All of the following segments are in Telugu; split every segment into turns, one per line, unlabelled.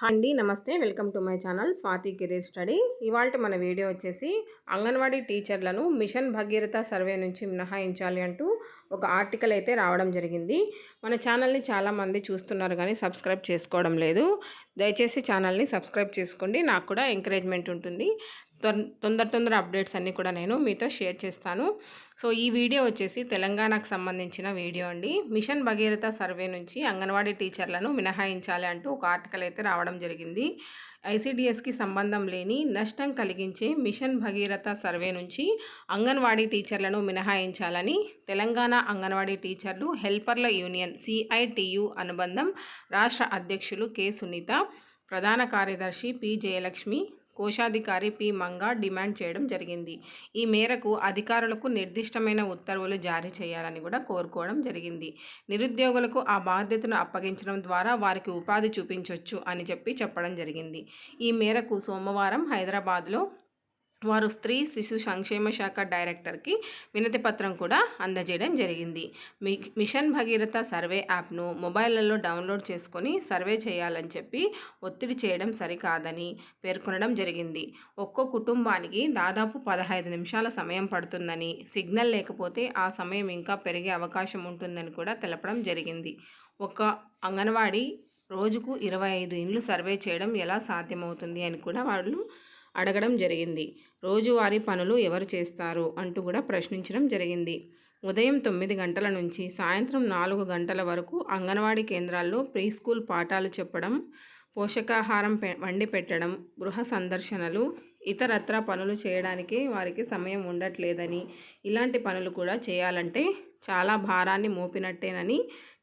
హాయ్ అండి నమస్తే. Welcome to my channel Swathi career study. ఇవాళ మన వీడియో వచ్చేసి అంగన్వాడీ టీచర్లను మిషన్ భగీరథ సర్వే నుంచి మినహాయించాలి అంటూ ఒక ఆర్టికల్ అయితే రావడం జరిగింది. మన ఛానల్ని చాలామంది చూస్తున్నారు కానీ సబ్స్క్రైబ్ చేసుకోవడం లేదు. దయచేసి ఛానల్ని సబ్స్క్రైబ్ చేసుకోండి. నాకు కూడా ఎంకరేజ్మెంట్ ఉంటుంది. తొందర తొందర అప్డేట్స్ అన్నీ కూడా నేను మీతో షేర్ చేస్తాను. సో ఈ వీడియో వచ్చేసి తెలంగాణకు సంబంధించిన వీడియో అండి. మిషన్ భగీరథ సర్వే నుంచి అంగన్వాడీ టీచర్లను మినహాయించాలి అంటూ ఒక ఆర్టికల్ అయితే రావడం జరిగింది. ఐసీడిఎస్కి సంబంధం లేని నష్టం కలిగించే మిషన్ భగీరథ సర్వే నుంచి అంగన్వాడీ టీచర్లను మినహాయించాలని తెలంగాణ అంగన్వాడీ టీచర్లు హెల్పర్ల యూనియన్ సిఐటియు అనుబంధం రాష్ట్ర అధ్యక్షులు కె సునీత ప్రధాన కార్యదర్శి పి జయలక్ష్మి కోశాధికారి పి. మంగా డిమాండ్ చేయడం జరిగింది. ఈ మేరకు అధికారులకు నిర్దిష్టమైన ఉత్తర్వులు జారీ చేయాలని కూడా కోరుకోవడం జరిగింది. నిరుద్యోగులకు ఆ బాధ్యతను అప్పగించడం ద్వారా వారికి ఉపాధి చూపించవచ్చు అని చెప్పి చెప్పడం జరిగింది. ఈ మేరకు సోమవారం హైదరాబాద్లో వారు స్త్రీ శిశు సంక్షేమ శాఖ డైరెక్టర్కి వినతి పత్రం కూడా అందజేయడం జరిగింది. మీ మిషన్ భగీరథ సర్వే యాప్ను మొబైల్లో డౌన్లోడ్ చేసుకొని సర్వే చేయాలని చెప్పి ఒత్తిడి చేయడం సరికాదని పేర్కొనడం జరిగింది. ఒక్కో కుటుంబానికి దాదాపు పదహైదు నిమిషాల సమయం పడుతుందని సిగ్నల్ లేకపోతే ఆ సమయం ఇంకా పెరిగే అవకాశం ఉంటుందని కూడా తెలపడం జరిగింది. ఒక అంగన్వాడీ రోజుకు ఇరవై ఐదు ఇండ్లు సర్వే చేయడం ఎలా సాధ్యమవుతుంది అని కూడా వాళ్ళు అడగడం జరిగింది. రోజువారీ పనులు ఎవరు చేస్తారు? అంటూ కూడా ప్రశ్నించడం జరిగింది. ఉదయం తొమ్మిది గంటల నుంచి సాయంత్రం నాలుగు గంటల వరకు అంగన్వాడీ కేంద్రాల్లో ప్రీ స్కూల్ పాఠాలు చెప్పడం పోషకాహారం వండి పెట్టడం గృహ సందర్శనలు ఇతరత్ర పనులు చేయడానికి వారికి సమయం ఉండట్లేదని ఇలాంటి పనులు కూడా చేయాలంటే చాలా భారాన్ని మోపినట్టేనని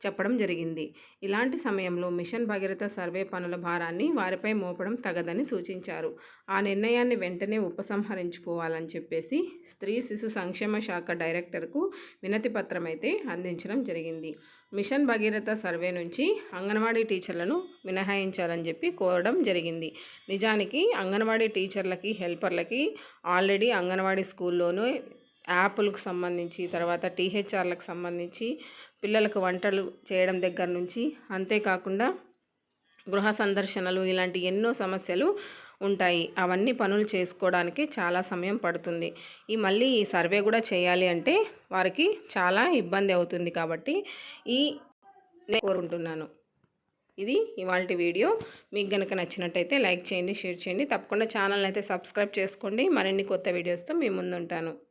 చెప్పడం జరిగింది. ఇలాంటి సమయంలో మిషన్ భగీరథ సర్వే పనుల భారాన్ని వారిపై మోపడం తగదని సూచించారు. ఆ నిర్ణయాన్ని వెంటనే ఉపసంహరించుకోవాలని చెప్పేసి స్త్రీ శిశు సంక్షేమ శాఖ డైరెక్టర్కు వినతి పత్రం అయితే అందించడం జరిగింది. మిషన్ భగీరథ సర్వే నుంచి అంగన్వాడీ టీచర్లను మినహాయించాలని చెప్పి కోరడం జరిగింది. నిజానికి అంగన్వాడీ టీచర్లకి హెల్పర్లకి ఆల్రెడీ అంగన్వాడీ స్కూల్లోనూ యాప్లకు సంబంధించి తర్వాత టీహెచ్ఆర్లకు సంబంధించి పిల్లలకు వంటలు చేయడం దగ్గర నుంచి అంతేకాకుండా గృహ సందర్శనలు ఇలాంటి ఎన్నో సమస్యలు ఉంటాయి. అవన్నీ పనులు చేసుకోవడానికి చాలా సమయం పడుతుంది. ఈ మళ్ళీ ఈ సర్వే కూడా చేయాలి అంటే వారికి చాలా ఇబ్బంది అవుతుంది కాబట్టి ఈ కోరుకుంటున్నాను. ఇది ఇవాళ వీడియో. మీకు కనుక నచ్చినట్టయితే లైక్ చేయండి షేర్ చేయండి. తప్పకుండా ఛానల్ అయితే సబ్స్క్రైబ్ చేసుకోండి. మరిన్ని కొత్త వీడియోస్తో మీ ముందుంటాను.